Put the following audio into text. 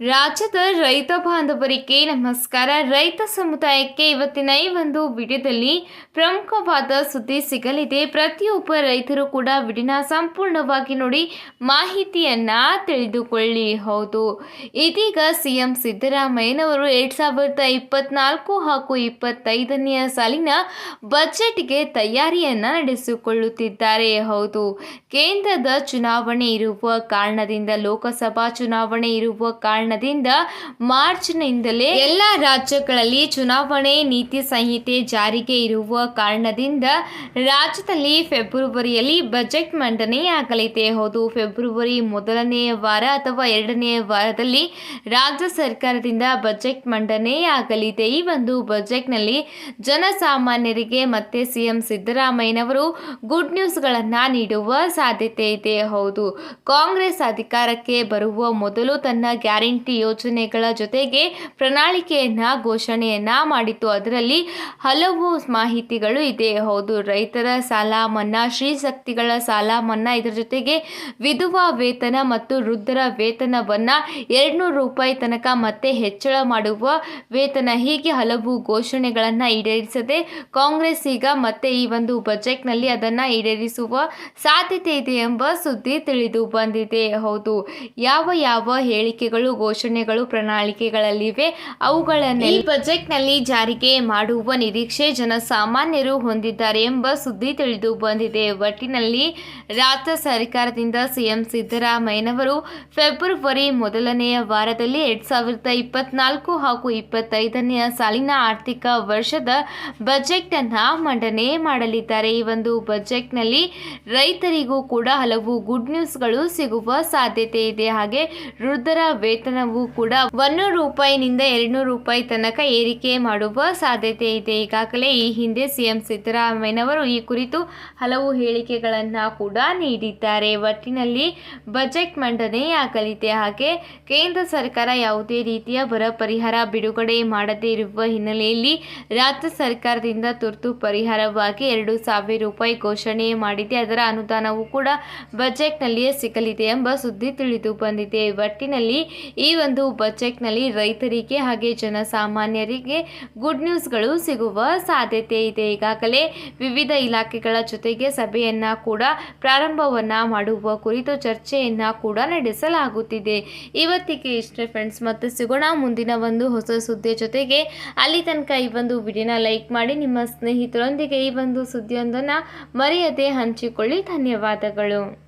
ರಾಜ್ಯದ ರೈತ ಬಾಂಧವರಿಗೆ ನಮಸ್ಕಾರ. ರೈತ ಸಮುದಾಯಕ್ಕೆ ಇವತ್ತಿನ ಈ ಒಂದು ವಿಡಿಯೋದಲ್ಲಿ ಪ್ರಮುಖವಾದ ಸುದ್ದಿ ಸಿಗಲಿದೆ. ಪ್ರತಿಯೊಬ್ಬ ರೈತರು ಕೂಡ ವಿಡಿಯೋನ ಸಂಪೂರ್ಣವಾಗಿ ನೋಡಿ ಮಾಹಿತಿಯನ್ನ ತಿಳಿದುಕೊಳ್ಳಿ. ಹೌದು. ಇದೀಗ ಸಿಎಂ ಸಿದ್ದರಾಮಯ್ಯನವರು ಎರಡ್ ಸಾವಿರದ ಇಪ್ಪತ್ನಾಲ್ಕು ಹಾಗೂ ಇಪ್ಪತ್ತೈದನೆಯ ಸಾಲಿನ ಬಜೆಟ್ಗೆ ತಯಾರಿಯನ್ನ ನಡೆಸಿಕೊಳ್ಳುತ್ತಿದ್ದಾರೆ. ಹೌದು. ಕೇಂದ್ರದ ಚುನಾವಣೆ ಇರುವ ಕಾರಣದಿಂದ ಲೋಕಸಭಾ ಚುನಾವಣೆ ಇರುವ ಕಾರಣದಿಂದ ಮಾರ್ಚ್ನಿಂದಲೇ ಎಲ್ಲ ರಾಜ್ಯಗಳಲ್ಲಿ ಚುನಾವಣೆ ನೀತಿ ಸಂಹಿತೆ ಜಾರಿಗೆ ಇರುವ ಕಾರಣದಿಂದ ರಾಜ್ಯದಲ್ಲಿ ಫೆಬ್ರವರಿಯಲ್ಲಿ ಬಜೆಟ್ ಮಂಡನೆಯಾಗಲಿದೆ ಹೌದು, ಫೆಬ್ರವರಿ ಮೊದಲನೆಯ ವಾರ ಅಥವಾ ಎರಡನೆಯ ವಾರದಲ್ಲಿ ರಾಜ್ಯ ಸರ್ಕಾರದಿಂದ ಬಜೆಟ್ ಮಂಡನೆಯಾಗಲಿದೆ ಈ ಒಂದು ಬಜೆಟ್ನಲ್ಲಿ ಜನಸಾಮಾನ್ಯರಿಗೆ ಮತ್ತೆ ಸಿಎಂ ಸಿದ್ದರಾಮಯ್ಯನವರು ಗುಡ್ ನ್ಯೂಸ್ಗಳನ್ನು ನೀಡುವ ಸಾಧ್ಯತೆ ಇದೆ. ಹೌದು, ಕಾಂಗ್ರೆಸ್ ಅಧಿಕಾರಕ್ಕೆ ಬರುವ ಮೊದಲು ತನ್ನ ಗ್ಯಾರಂಟಿ ಯೋಜನೆಗಳ ಜೊತೆಗೆ ಪ್ರಣಾಳಿಕೆಯನ್ನ, ಘೋಷಣೆಯನ್ನ ಮಾಡಿತ್ತು. ಅದರಲ್ಲಿ ಹಲವು ಮಾಹಿತಿಗಳು ಇದೆ. ಹೌದು, ರೈತರ ಸಾಲ ಮನ್ನಾ ಶ್ರೀಶಕ್ತಿಗಳ ಸಾಲ ಮನ್ನಾ ಇದರ ಜೊತೆಗೆ ವಿಧವಾ ವೇತನ ಮತ್ತು ವೃದ್ಧರ ವೇತನವನ್ನ ಎರಡ್ನೂರು ರೂಪಾಯಿ ತನಕ ಮತ್ತೆ ಹೆಚ್ಚಳ ಮಾಡುವ ವೇತನ ಹೀಗೆ ಹಲವು ಘೋಷಣೆಗಳನ್ನು ಈಡೇರಿಸದೆ ಕಾಂಗ್ರೆಸ್ ಈಗ ಮತ್ತೆ ಈ ಒಂದು ಬಜೆಟ್ನಲ್ಲಿ ಅದನ್ನ ಈಡೇರಿಸುವ ಸಾಧ್ಯತೆ ಇದೆ ಎಂಬ ಸುದ್ದಿ ತಿಳಿದು ಬಂದಿದೆ. ಹೌದು, ಯಾವ ಯಾವ ಹೇಳಿಕೆಗಳು ಘೋಷಣೆಗಳು, ಪ್ರಣಾಳಿಕೆಗಳಲ್ಲಿವೆ. ಅವುಗಳನ್ನು ಈ ಬಜೆಟ್ನಲ್ಲಿ ಜಾರಿಗೆ ಮಾಡುವ ನಿರೀಕ್ಷೆ ಜನಸಾಮಾನ್ಯರು ಹೊಂದಿದ್ದಾರೆ ಎಂಬ ಸುದ್ದಿ ತಿಳಿದು ಬಂದಿದೆ. ಒಟ್ಟಿನಲ್ಲಿ ರಾಜ್ಯ ಸರ್ಕಾರದಿಂದ ಸಿಎಂ ಸಿದ್ದರಾಮಯ್ಯನವರು ಫೆಬ್ರವರಿ ಮೊದಲನೆಯ ವಾರದಲ್ಲಿ ಎರಡ್ ಸಾವಿರದ ಇಪ್ಪತ್ನಾಲ್ಕು ಹಾಗೂ ಇಪ್ಪತ್ತೈದನೆಯ ಸಾಲಿನ ಆರ್ಥಿಕ ವರ್ಷದ ಬಜೆಟ್ ಅನ್ನ ಮಂಡನೆ ಮಾಡಲಿದ್ದಾರೆ. ಈ ಒಂದು ಬಜೆಟ್ನಲ್ಲಿ ರೈತರಿಗೂ ಕೂಡ ಹಲವು ಗುಡ್ ನ್ಯೂಸ್ಗಳು ಸಿಗುವ ಸಾಧ್ಯತೆ ಇದೆ. ಹಾಗೆ ವೃದ್ಧರ ವೇತನವೂ ಕೂಡ ಒಂದು ರೂಪಾಯಿನಿಂದ ಎರಡ್ನೂರು ರೂಪಾಯಿ ತನಕ ಏರಿಕೆ ಮಾಡುವ ಸಾಧ್ಯತೆ ಇದೆ. ಈಗಾಗಲೇ ಈ ಹಿಂದೆ ಸಿಎಂ ಸಿದ್ದರಾಮಯ್ಯನವರು ಈ ಕುರಿತು ಹಲವು ಹೇಳಿಕೆಗಳನ್ನು ಕೂಡ ನೀಡಿದ್ದಾರೆ. ಒಟ್ಟಿನಲ್ಲಿ ಬಜೆಟ್ ಮಂಡನೆಯಾಗಲಿದೆ ಹಾಗೆ ಕೇಂದ್ರ ಸರ್ಕಾರ ಯಾವುದೇ ರೀತಿಯ ಬರ ಪರಿಹಾರ ಬಿಡುಗಡೆ ಮಾಡದೇ ಇರುವ ಹಿನ್ನೆಲೆಯಲ್ಲಿ ರಾಜ್ಯ ಸರ್ಕಾರದಿಂದ ತುರ್ತು ಪರಿಹಾರವಾಗಿ ಎರಡು ಸಾವಿರ ರೂಪಾಯಿ ಘೋಷಣೆ ಮಾಡಿದೆ. ಅದರ ಅನುದಾನವೂ ಕೂಡ ಬಜೆಟ್ನಲ್ಲಿಯೇ ಸಿಗಲಿದೆ ಎಂಬ ಸುದ್ದಿ ತಿಳಿದು ಬಂದಿದೆ. ಒಟ್ಟಿನಲ್ಲಿ ಈ ಒಂದು ಬಜೆಟ್ನಲ್ಲಿ ರೈತರಿಗೆ ಹಾಗೆ ಜನಸಾಮಾನ್ಯರಿಗೆ ಗುಡ್ ನ್ಯೂಸ್ಗಳು ಸಿಗುವ ಸಾಧ್ಯತೆ ಇದೆ. ಈಗಾಗಲೇ ವಿವಿಧ ಇಲಾಖೆಗಳ ಜೊತೆಗೆ ಸಭೆಯನ್ನ ಕೂಡ ಪ್ರಾರಂಭವನ್ನ ಮಾಡುವ ಕುರಿತು ಚರ್ಚೆಯನ್ನ ಕೂಡ ನಡೆಸಲಾಗುತ್ತಿದೆ. ಇವತ್ತಿಗೆ ಇಷ್ಟೇ ಫ್ರೆಂಡ್ಸ್, ಮತ್ತು ಸಿಗೋಣ ಮುಂದಿನ ಒಂದು ಹೊಸ ಸುದ್ದಿಯ ಜೊತೆಗೆ. ಅಲ್ಲಿ ತನಕ ಈ ಒಂದು ವಿಡಿಯೋನ ಲೈಕ್ ಮಾಡಿ, ನಿಮ್ಮ ಸ್ನೇಹಿತರೊಂದಿಗೆ ಈ ಒಂದು ಸುದ್ದಿಯೊಂದನ್ನು ಮರೆಯದೆ ಹಂಚಿಕೊಳ್ಳಿ. ಧನ್ಯವಾದಗಳು.